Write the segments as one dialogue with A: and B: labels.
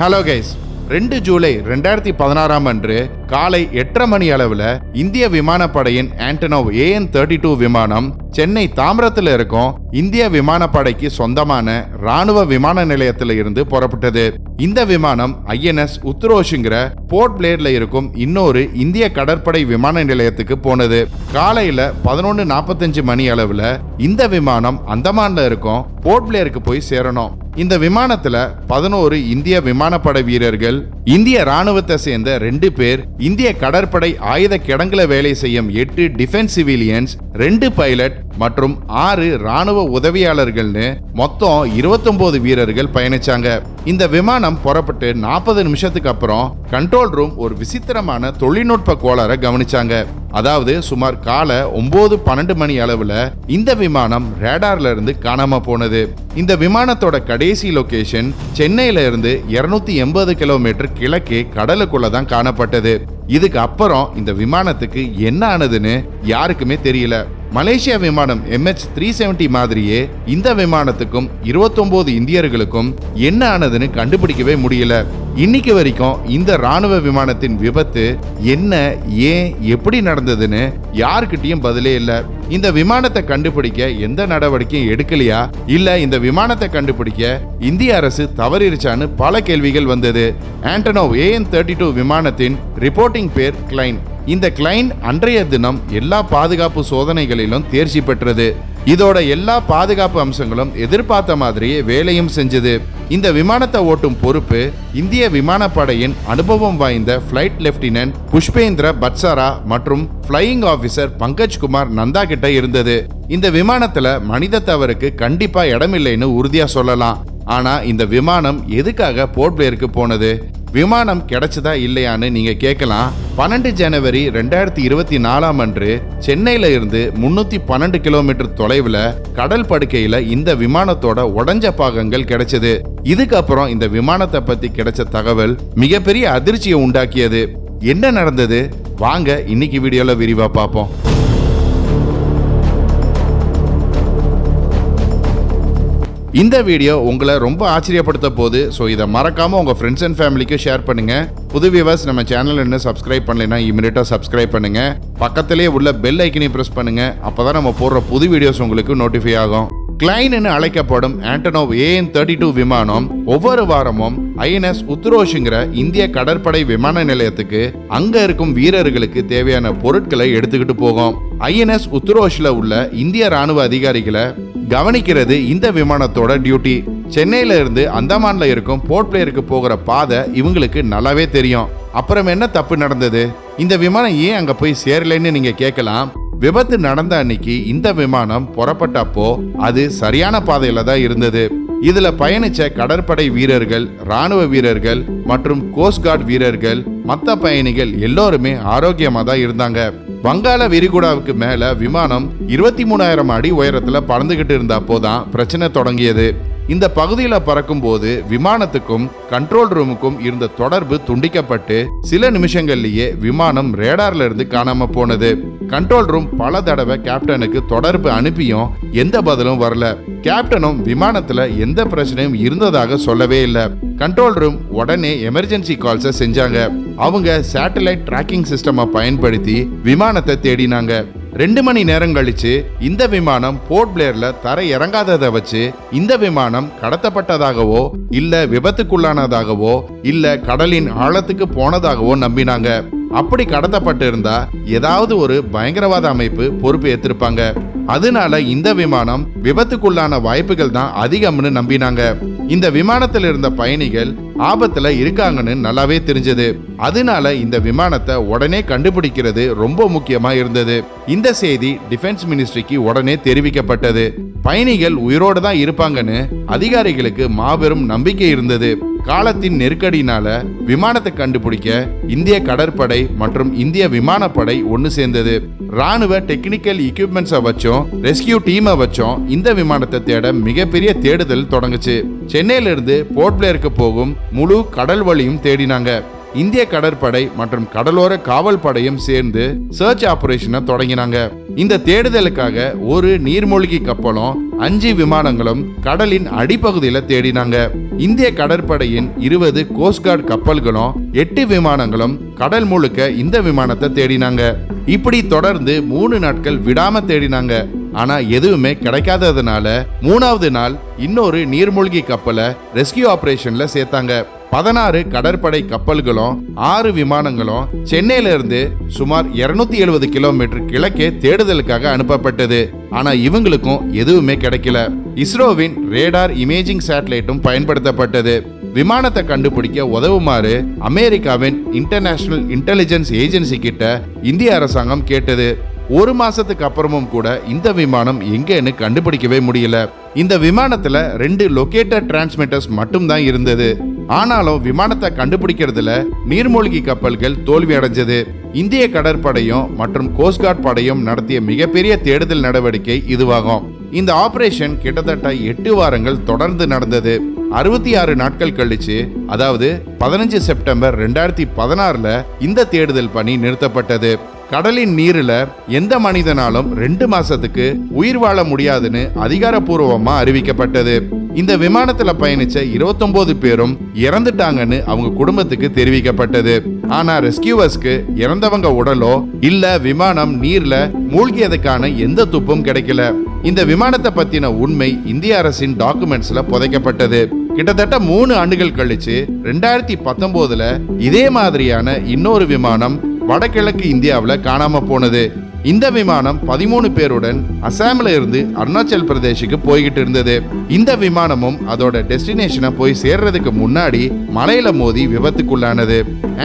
A: Hello guys ரெண்டு ஜூலை ரெண்டாயிரத்தி பதினாறாம் அன்று காலை எட்டரை மணி அளவில் இந்திய விமானப்படையின் ஆண்டனோவ் ஏஎன் தேர்ட்டி டூ விமானம் சென்னை தாம்பரத்தில் இருக்கும் இந்திய விமானப்படைக்கு சொந்தமான ராணுவ விமான நிலையத்தில் இருந்து புறப்பட்டது. இந்த விமானம் ஐஎன்எஸ் உத்ரோஷுங்கிற போர்ட் பிளேர்ல இருக்கும் இன்னொரு இந்திய கடற்படை விமான நிலையத்துக்கு போனது. காலையில பதினொன்று நாற்பத்தஞ்சு மணி அளவில் இந்த விமானம் அந்தமான்ல இருக்கும் போர்ட் பிளேயருக்கு போய் சேரணும். இந்த விமானத்தில் பதினோரு இந்திய விமானப்படை வீரர்கள் இந்திய ராணுவத்தை சேர்ந்த ரெண்டு பேர் இந்திய கடற்படை ஆயுத கிடங்குல வேலை செய்யும் எட்டு டிஃபென்ஸ் சிவிலியன்ஸ் ரெண்டு பைலட் மற்றும் ஆறு ராணுவ உதவியாளர்கள்னு மொத்தம் 29 வீரர்கள் பயணிச்சாங்க. இந்த விமானம் புறப்பட்டு நாற்பது நிமிஷத்துக்கு அப்புறம் கண்ட்ரோல் ரூம் ஒரு விசித்திரமான தொழில்நுட்ப கோளாறை கவனிச்சாங்க. அதாவது சுமார் காலை ஒன்பது பன்னெண்டு மணி அளவுல இந்த விமானம் ரேடார்ல இருந்து காணாம போனது. இந்த விமானத்தோட கடைசி லொகேஷன் சென்னையில இருந்து 280 எண்பது கிலோமீட்டர் கிழக்கே கடலுக்குள்ள தான் காணப்பட்டது. இதுக்கு அப்புறம் இந்த விமானத்துக்கு என்ன ஆனதுன்னு யாருக்குமே தெரியல. மலேசியா விமானம் எம்ஹெச் த்ரீ செவன்டி மாதிரியே இந்த விமானத்துக்கும் 29 இந்தியர்களுக்கும் என்ன ஆனதுன்னு கண்டுபிடிக்கவே முடியல. இன்னைக்கு வரைக்கும் இந்த ராணுவ விமானத்தின் விபத்து என்ன ஏன் எப்படி நடந்ததுன்னு யாருக்கிட்டையும் பதிலே இல்லை. இந்த விமானத்தை கண்டுபிடிக்க எந்த நடவடிக்கையும் எடுக்கலையா? இல்ல இந்த விமானத்தை கண்டுபிடிக்க இந்திய அரசு தவறிருச்சான்னு பல கேள்விகள் வந்தது. ஆண்டனோ ஏஎன் தேர்ட்டி டூ விமானத்தின் ரிப்போர்ட்டிங் பேர் கிளைன் இந்த கிளைன் அன்றைய தினம் எல்லா பாதுகாப்பு சோதனைகளிலும் தேர்ச்சி பெற்றது. இதோட எல்லா பாதுகாப்பு அம்சங்களும் எதிர்பார்த்த மாதிரியே வேலையும் செஞ்சது. இந்த விமானத்தை ஓட்டும் பொறுப்பு இந்திய விமானப்படையின் அனுபவம் வாய்ந்த ஃப்ளைட் லெப்டினன்ட் புஷ்பேந்திர பட்சாரா மற்றும் ஃப்ளையிங் ஆஃபீஸர் பங்கஜ் குமார் நந்தா கிட்ட இருந்தது. இந்த விமானத்துல மனித தவறுக்கு கண்டிப்பா இடமில்லைன்னு உறுதியா சொல்லலாம். ஆனா இந்த விமானம் எதுக்காக போர்ட்பேருக்கு போனது? விமானம் கிடைச்சதா இல்லையான்னு நீங்க கேட்கலாம் பன்னெண்டு ஜனவரி ரெண்டாயிரத்தி இருபத்தி நாலாம் அன்று சென்னையில இருந்து முன்னூத்தி பன்னெண்டு கிலோமீட்டர் தொலைவுல கடல் படுக்கையில இந்த விமானத்தோட உடஞ்ச பாகங்கள் கிடைச்சது. இதுக்கப்புறம் இந்த விமானத்தை பத்தி கிடைச்ச தகவல் மிகப்பெரிய அதிர்ச்சியை உண்டாக்கியது. என்ன நடந்தது? வாங்க இன்னைக்கு வீடியோல விரிவா பார்ப்போம். இந்த வீடியோ உங்களை ரொம்ப ஆச்சரியப்படுத்த போது ஸோ இதை மறக்காமல் உங்கள் ஃப்ரெண்ட்ஸ் அண்ட் ஃபேமிலிக்கு ஷேர் பண்ணுங்கள் புது வியூவர்ஸ் நம்ம சேனல் இன்னும் சப்ஸ்கிரைப் பண்ணலைன்னா இமீடியட்டாக சப்ஸ்கிரைப் பண்ணுங்கள் பக்கத்திலேயே உள்ள பெல் ஐக்கனையும் ப்ரெஸ் பண்ணுங்கள் அப்போ தான் நம்ம போடுற புது வீடியோஸ் உங்களுக்கு நோட்டிஃபை ஆகும். கிளைன்னு அழைக்கப்படும் ஆண்டனோவ் ஏஎன் தேர்ட்டி டூ விமானம் ஒவ்வொரு வாரமும் ஐஎன்எஸ் உத்ரோஷுங்கிற இந்திய கடற்படை விமான நிலையத்துக்கு அங்க இருக்கும் வீரர்களுக்கு தேவையான பொருட்களை எடுத்துக்கிட்டு போகும். ஐஎன்எஸ் உத்ரோஷ்ல உள்ள இந்திய ராணுவ அதிகாரிகளை கவனிக்கிறது இந்த விமானத்தோட டியூட்டி. சென்னையில இருந்து அந்தமான்ல இருக்கும் போர்ட் பிளேயருக்கு போகிற பாதை இவங்களுக்கு நல்லாவே தெரியும். அப்புறம் என்ன தப்பு நடந்தது? இந்த விமானம் ஏன் அங்க போய் சேரலைன்னு நீங்க கேட்கலாம். விபத்து நடந்த அன்னைக்கு இந்த விமானம் புறப்பட்டப்போ அது சரியான பாதையில தான் இருந்தது. இதுல பயணிச்ச கடற்படை வீரர்கள் ராணுவ வீரர்கள் மற்றும் கோஸ்ட் கார்டு வீரர்கள் மற்ற பயணிகள் எல்லோருமே ஆரோக்கியமா தான் இருந்தாங்க. வங்காள விரிகுடாவுக்கு மேல விமானம் இருபத்தி மூணாயிரம் அடி உயரத்துல பறந்துகிட்டு இருந்தப்போ தான் பிரச்சனை தொடங்கியது. இந்த பகுதியில் பறக்கும்போது விமானத்துக்கும் கண்ட்ரோல் ரூமுக்கும் இருந்த தொடர்பு துண்டிக்கப்பட்டு சில நிமிஷங்கள்லேயே விமானம் ரேடார்ல இருந்து காணாம போனது. கண்ட்ரோல் ரூம் பல தடவை கேப்டனுக்கு தொடர்பு அனுப்பியும் எந்த பதிலும் வரல. கேப்டனும் விமானத்துல எந்த பிரச்சனையும் இருந்ததாக சொல்லவே இல்லை. கண்ட்ரோல் ரூம் உடனே எமர்ஜென்சி கால்ஸை செஞ்சாங்க. அவங்க சேட்டலைட் ட்ராக்கிங் சிஸ்டமை பயன்படுத்தி விமானத்தை தேடினாங்க. ரெண்டு மணி நேரம் கழிச்சு இந்த விமானம் போர்ட் பிளேர்ல தர இறங்காததை வச்சு இந்த விமானம் கடத்தப்பட்டதாகவோ இல்ல விபத்துக்குள்ளானதாகவோ இல்ல கடலின் ஆழத்துக்கு போனதாகவோ நம்பினாங்க. அப்படி கடத்தப்பட்டிருந்தா ஏதாவது ஒரு பயங்கரவாத அமைப்பு பொறுப்பு ஏற்றிருப்பாங்க அதனால இந்த விமானம் விபத்துக்குள்ளான வாய்ப்புகள் தான் அதிகம்னு நம்பினாங்க. இந்த விமானத்தில் இருந்த பயணிகள் ஆபத்துல இருக்காங்கன்னு நல்லாவே தெரிஞ்சது. அதனால இந்த விமானத்தை உடனே கண்டுபிடிக்கிறது ரொம்ப முக்கியமா இருந்தது. இந்த செய்தி டிஃபென்ஸ் மினிஸ்ட்ரிக்கு உடனே தெரிவிக்கப்பட்டது. பயணிகள் உயிரோடு தான் இருப்பாங்கன்னு அதிகாரிகளுக்கு மாபெரும் நம்பிக்கை இருந்தது. காலத்தின் நெருக்கடினால விமானத்தை கண்டுபிடிக்க இந்திய கடற்படை மற்றும் இந்திய விமானப்படை ஒன்று சேர்ந்தது. ராணுவ டெக்னிக்கல் எக்யூப்மெண்ட்ஸை வச்சும் ரெஸ்கியூ டீமை வச்சும் இந்த விமானத்தை தேட மிகப்பெரிய தேடுதல் தொடங்குச்சு. சென்னையிலிருந்து போர்ட் பிளேயருக்கு போகும் முழு கடல் வழியும் தேடினாங்க. இந்திய கடற்படை மற்றும் கடலோர காவல் படையும் சேர்ந்து சர்ச் ஆபரேஷனை தொடங்கினாங்க. இந்த தேடுதலுக்காக ஒரு நீர்மூழ்கி கப்பலும் அஞ்சு விமானங்களும் கடலின் அடிப்பகுதியில தேடினாங்க. இந்திய கடற்படையின் இருபது கோஸ்ட்கார்டு கப்பல்களும் எட்டு விமானங்களும் கடல் முழுக்க இந்த விமானத்தை தேடினாங்க. இப்படி தொடர்ந்து மூணு நாட்கள் விடாம தேடினாங்க. ஆனா எதுவுமே கிடைக்காததுனால மூணாவது நாள் இன்னொரு நீர்மூழ்கி கப்பலை ரெஸ்கியூ ஆபரேஷன்ல சேர்த்தாங்க. பதினாறு கடற்படை கப்பல்களும் ஆறு விமானங்களும் சென்னையில இருந்து சுமார் 270 எழுபது கிலோமீட்டர் கிழக்கே தேடுதலுக்காக அனுப்பப்பட்டது. ஆனா இவங்களுக்கும் எதுவுமே கிடைக்கல. இஸ்ரோவின் ரேடார் இமேஜிங் சேட்டலைட்டும் பயன்படுத்தப்பட்டது. விமானத்தை கண்டுபிடிக்க உதவுமாறு அமெரிக்காவின் இன்டர்நேஷனல் இன்டெலிஜென்ஸ் ஏஜென்சி கிட்ட இந்திய அரசாங்கம் கேட்டது. ஒரு மாசத்துக்கு அப்புறமும் கூட இந்த விமானம் எங்கேன்னு கண்டுபிடிக்கவே முடியல. இந்த விமானத்துல ரெண்டு லொகேட்டர் டிரான்ஸ்மிட்டர்ஸ் மட்டும்தான் இருந்தது. ஆனாலும் விமானத்தை கண்டுபிடிக்கிறதுல நீர்மூழ்கி கப்பல்கள் தோல்வி அடைஞ்சது. இந்திய கடற்படையும் மற்றும் கோஸ்ட்கார்ட் படையும் நடத்திய மிகப்பெரிய தேடுதல் நடவடிக்கை இதுவாகும். இந்த ஆபரேஷன் கிட்டத்தட்ட எட்டு வாரங்கள் தொடர்ந்து நடந்தது. அறுபத்தி ஆறு நாட்கள் கழிச்சு அதாவது பதினஞ்சு செப்டம்பர் ரெண்டாயிரத்தி பதினாறுல இந்த தேடுதல் பணி நிறுத்தப்பட்டது. கடலின் நீரில் எந்த மனிதனாலும் ரெண்டு மாசத்துக்கு உயிர் வாழ முடியாதுன்னு அதிகாரப்பூர்வமா அறிவிக்கப்பட்டது. இந்த விமானத்துல பயணிச்ச 29 பேரும் இறந்துட்டாங்கன்னு அவங்க குடும்பத்துக்கு தெரிவிக்கப்பட்டது. ஆனா ரெஸ்கியூவர்ஸ்க்கு இறந்தவங்க உடலோ இல்ல விமானம் நீர்ல மூழ்கியதுக்கான எந்த துப்பும் கிடைக்கல. இந்த விமானத்தை பத்தின உண்மை இந்திய அரசின் டாக்குமெண்ட்ஸ்ல புதைக்கப்பட்டது. கிட்டத்தட்ட மூணு ஆண்டுகள் கழிச்சு ரெண்டாயிரத்தி பத்தொன்பதுல இதே மாதிரியான இன்னொரு விமானம் வடகிழக்கு இந்தியாவில் காணாம போனது. இந்த விமானம் பதிமூணு பேருடன் அசாமில் இருந்து அருணாச்சல் பிரதேஷுக்கு போய்கிட்டு இருந்தது. இந்த விமானமும் அதோட டெஸ்டினேஷனை போய் சேர்றதுக்கு முன்னாடி மலையில மோதி விபத்துக்குள்ளானது.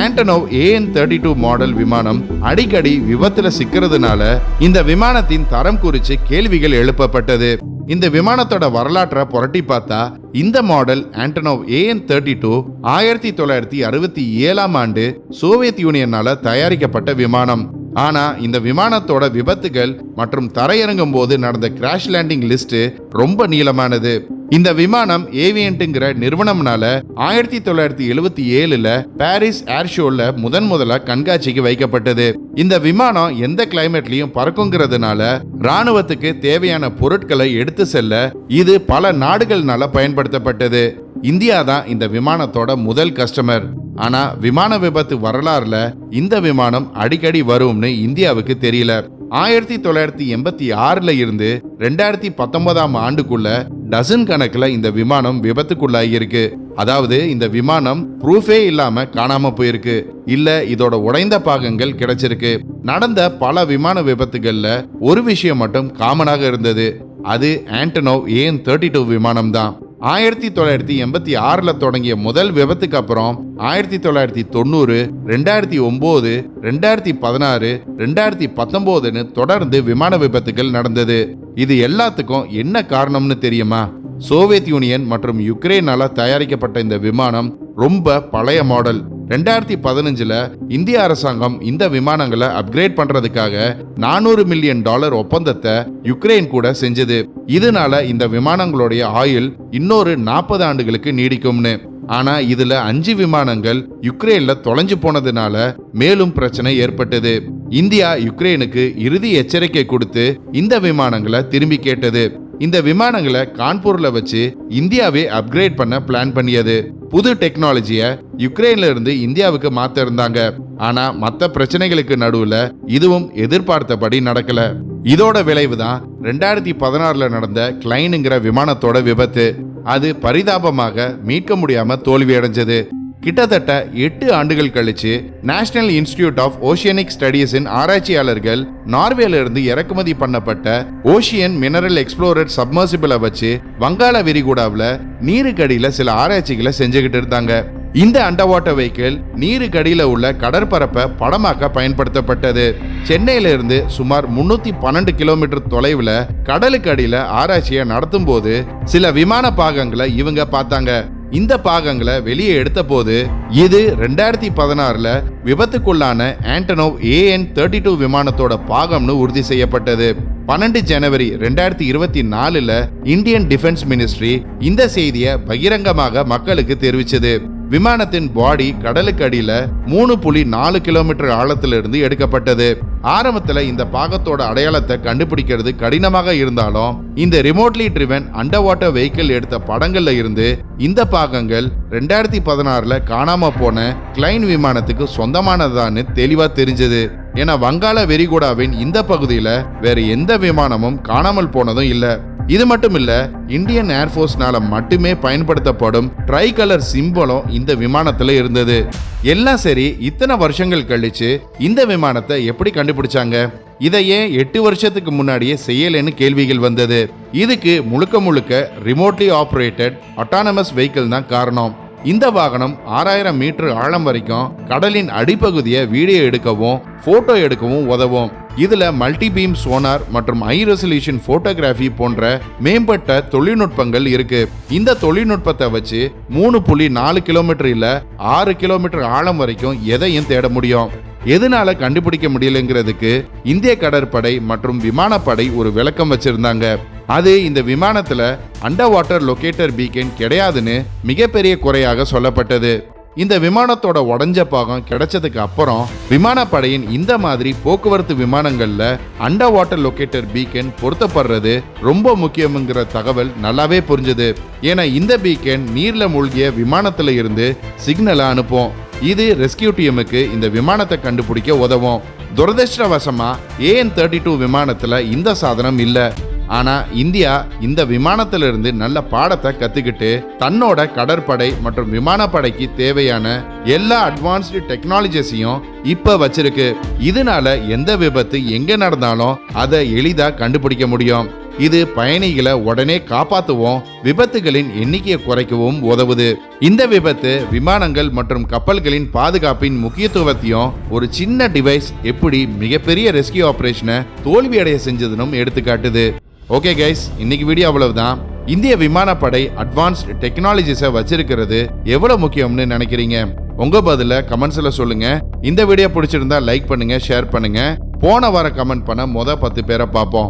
A: Antonov AN thirty two model விமானம் அடிக்கடி விபத்துல சிக்கிறதுனால இந்த விமானத்தின் தரம் குறித்து கேள்விகள் எழுப்பப்பட்டது. இந்த விமானத்தோட வரலாற்றை புரட்டி பார்த்தா இந்த model Antonov AN thirty two ஆயிரத்தி தொள்ளாயிரத்தி அறுபத்தி ஏழாம் ஆண்டு சோவியத் யூனியனால தயாரிக்கப்பட்ட விமானம். ஆனால் இந்த விமானத்தோட விபத்துகள் மற்றும் தரையிறங்கும் போது நடந்த கிராஷ் லேண்டிங் லிஸ்ட் ரொம்ப நீளமானது. இந்த விமானம் ஏவியன்ட்டுங்கிற நிறுவனம்னால ஆயிரத்தி தொள்ளாயிரத்தி எழுவத்தி ஏழுல பாரிஸ் ஏர் ஷோல முதன் முதலா கண்காட்சிக்கு வைக்கப்பட்டது. இந்த விமானம் எந்த கிளைமேட்லயும் பறக்குங்கிறதுனால ராணுவத்துக்கு தேவையான பொருட்களை எடுத்து செல்ல இது பல நாடுகள்னால பயன்படுத்தப்பட்டது. இந்தியா தான் இந்த விமானத்தோட முதல் கஸ்டமர் ஆனா விமான விபத்து வரலாறுல இந்த விமானம் அடிக்கடி வரும்னு இந்தியாவுக்கு தெரியல. ஆயிரத்தி தொள்ளாயிரத்தி எண்பத்தி ஆறுல இருந்து ரெண்டாயிரத்தி பத்தொன்பதாம் ஆண்டுக்குள்ள டசன் கணக்குல இந்த விமானம் விபத்துக்குள்ளாகியிருக்கு. அதாவது இந்த விமானம் ப்ரூஃபே இல்லாம காணாம போயிருக்கு. இல்ல இதோட உடைந்த பாகங்கள் கிடைச்சிருக்கு. நடந்த பல விமான விபத்துகள்ல ஒரு விஷயம் மட்டும் காமனாக இருந்தது. அது ஆண்டனோ ஏன் தேர்ட்டி டூ விமானம் தான் ஆயிரத்தி தொள்ளாயிரத்தி எண்பத்தி ஆறில் தொடங்கிய முதல் விபத்துக்கு அப்புறம் ஆயிரத்தி தொள்ளாயிரத்தி தொண்ணூறு ரெண்டாயிரத்தி ஒம்பது ரெண்டாயிரத்தி பதினாறு ரெண்டாயிரத்தி பத்தொம்போதுன்னு தொடர்ந்து விமான விபத்துகள் நடந்தது. இது எல்லாத்துக்கும் என்ன காரணம்னு தெரியுமா? சோவியத் யூனியன் மற்றும் யுக்ரைனால தயாரிக்கப்பட்ட இந்த விமானம் ரொம்ப பழைய மாடல். ரெண்டாயிரத்தி பதினஞ்சில் இந்திய அரசாங்கம் இந்த விமானங்களை அப்கிரேட் பண்றதுக்காக நானூறு மில்லியன் டாலர் ஒப்பந்தத்தை யுக்ரைன் கூட செஞ்சது. இதனால இந்த விமானங்களுடைய ஆயுள் இன்னொரு நாற்பது ஆண்டுகளுக்கு நீடிக்கும்னு. ஆனா இதுல அஞ்சு விமானங்கள் யுக்ரைன்ல தொலைஞ்சு போனதுனால மேலும் பிரச்சனை ஏற்பட்டது. இந்தியா யுக்ரைனுக்கு இறுதி எச்சரிக்கை கொடுத்து இந்த விமானங்களை திரும்பி கேட்டது. இந்த விமானங்களை கான்பூர்ல வச்சு இந்தியாவே அப்கிரேட் பண்ண பிளான் பண்ணியது. புது டெக்னாலஜியை யுக்ரைன்ல இருந்து இந்தியாவுக்கு மாத்த இருந்தாங்க. ஆனா மற்ற பிரச்சனைகளுக்கு நடுவுல இதுவும் எதிர்பார்த்தபடி நடக்கல. இதோட விளைவு தான் ரெண்டாயிரத்தி பதினாறுல நடந்த கிளைனுங்கிற விமானத்தோட விபத்து. அது பரிதாபமாக மீட்க முடியாம தோல்வி அடைஞ்சது கிட்டத்தட்ட எட்டு ஆண்டுகள் கழிச்சு நேஷனல் இன்ஸ்டிடியூட் ஆஃப் ஓஷியனிக் ஸ்டடீஸின் ஆராய்ச்சியாளர்கள் நார்வேலிருந்து இறக்குமதி பண்ணப்பட்ட ஓஷியன் மினரல் எக்ஸ்ப்ளோரர் சப்மர்சிபிளை வச்சு வங்காள விரிகுடாவில் நீருக்கடியில் சில ஆராய்ச்சிகளை செஞ்சுக்கிட்டு இருந்தாங்க. இந்த அண்டர் வாட்டர் வெஹிக்கிள் நீருக்கடியில் உள்ள கடற்பரப்பை படமாக்க பயன்படுத்தப்பட்டது. சென்னையிலிருந்து சுமார் முன்னூத்தி பன்னெண்டு கிலோமீட்டர் தொலைவில் கடலுக்கு அடியில் ஆராய்ச்சியை நடத்தும் போது சில விமான பாகங்களை இவங்க பார்த்தாங்க. இந்த பாகங்களை வெளியே எடுத்த போது இது ரெண்டாயிரத்தி பதினாறுல விபத்துக்குள்ளான ஆண்டனோவ் ஏஎன் தேர்ட்டி டூ விமானத்தோட பாகம்னு உறுதி செய்யப்பட்டது. பன்னெண்டு ஜனவரி ரெண்டாயிரத்தி இருபத்தி நாலுல இந்தியன் டிஃபென்ஸ் மினிஸ்ட்ரி இந்த செய்தியை பகிரங்கமாக மக்களுக்கு தெரிவிச்சது. விமானத்தின் பாடி கடலுக்கு அடியில மூணு புள்ளி நாலு கிலோமீட்டர் ஆழத்துல இருந்து எடுக்கப்பட்டது. ஆரம்பத்துல இந்த பாகத்தோட அடையாளத்தை கண்டுபிடிக்கிறது கடினமாக இருந்தாலும் இந்த remotely driven under water vehicle எடுத்த படங்கள்ல இருந்து இந்த பாகங்கள் ரெண்டாயிரத்தி பதினாறுல காணாம போன கிளைன் விமானத்துக்கு சொந்தமானதான்னு தெளிவா தெரிஞ்சது. என வங்காள வெரிகுடாவின் இந்த பகுதியில வேற எந்த விமானமும் காணாமல் போனதும் இல்லை. இது மட்டும் இல்ல இந்தியன் ஏர்ஃபோர்ஸ்னால மட்டுமே பயன்படுத்தப்படும் ட்ரை கலர் சிம்பலும் இந்த விமானத்துல இருந்தது. எல்லாம் சரி இத்தனை வருஷங்கள் கழிச்சு இந்த விமானத்தை எப்படி கண்டுபிடிச்சாங்க? இதை ஏன் எட்டு வருஷத்துக்கு முன்னாடியே செய்யலைன்னு கேள்விகள் வந்தது. இதுக்கு முழுக்க முழுக்க ரிமோட்லி ஆப்ரேட்டட் அட்டானமஸ் வெஹிக்கிள் தான் காரணம். இந்த வாகனம் ஆறாயிரம் மீட்டர் ஆழம் வரைக்கும் கடலின் அடிப்பகுதியை வீடியோ எடுக்கவும் போட்டோ எடுக்கவும் உதவும். இதில் மல்டிபீம் சோனார் மற்றும் ஹை ரெசல்யூஷன் போட்டோகிராஃபி போன்ற மேம்பட்ட தொழில்நுட்பங்கள் இருக்கு. இந்த தொழில்நுட்பத்தை வச்சு மூணு புள்ளி நாலு கிலோமீட்டர் இல்ல ஆறு கிலோமீட்டர் ஆழம் வரைக்கும் எதையும் தேட முடியும். எதனால கண்டுபிடிக்க முடியலங்கிறதுக்கு இந்திய கடற்படை மற்றும் விமானப்படை ஒரு விளக்கம் வச்சிருந்தாங்க. அது இந்த விமானத்துல அண்டர் வாட்டர் லொகேட்டர் பீக்கன் கிடையாதுன்னு மிகப்பெரிய குறையாக சொல்லப்பட்டது. இந்த விமானத்தோட உடஞ்ச பாகம் கிடைச்சதுக்கு அப்புறம் விமானப்படையின் இந்த மாதிரி போக்குவரத்து விமானங்கள்ல அண்டர் வாட்டர் லொகேட்டர் பீக்கன் பொருத்தப்படுறது ரொம்ப முக்கியம்ங்கிற தகவல் நல்லாவே புரிஞ்சுது. ஏன்னா இந்த பீக்கன் நீர்ல மூழ்கிய விமானத்துல இருந்து சிக்னலை அனுப்பும். இது ரெஸ்கியூ டீமுக்கு இந்த விமானத்தை கண்டுபிடிக்க உதவும். துரதிருஷ்டவசமா ஏஎன் தேர்ட்டி டூ விமானத்துல இந்த சாதனம் இல்லை. ஆனா இந்தியா இந்த விமானத்திலிருந்து நல்ல பாடத்தை கத்துக்கிட்டு தன்னோட கடற்படை மற்றும் விமானப்படைக்கு தேவையான எல்லா அட்வான்ஸ்டு டெக்னாலஜிஸையும் இப்ப வச்சிருக்கு. இதனால எந்த விபத்து எங்க நடந்தாலும் அதை எளிதா கண்டுபிடிக்க முடியும். இது பயணிகளை உடனே காப்பாற்றுவோம் விபத்துகளின் எண்ணிக்கையை குறைக்கவும் உதவுது. இந்த விபத்து விமானங்கள் மற்றும் கப்பல்களின் பாதுகாப்பின் முக்கியத்துவத்தையும் ஒரு சின்ன டிவைஸ் எப்படி மிகப்பெரிய ரெஸ்கியூ ஆபரேஷனை தோல்வியடைய செஞ்சதுன்னு எடுத்துக்காட்டுது. ஓகே கைஸ் இன்னைக்கு வீடியோ அவ்வளவுதான். இந்திய விமானப்படை அட்வான்ஸ்ட் டெக்னாலஜிஸை வச்சிருக்கிறது எவ்வளவு முக்கியம்னு நினைக்கிறீங்க? உங்க பதில கமெண்ட்ஸ்ல சொல்லுங்க. இந்த வீடியோ பிடிச்சிருந்தா லைக் பண்ணுங்க ஷேர் பண்ணுங்க. போன வாரம் கமெண்ட் பண்ண மொத பத்து பேரை பார்ப்போம்.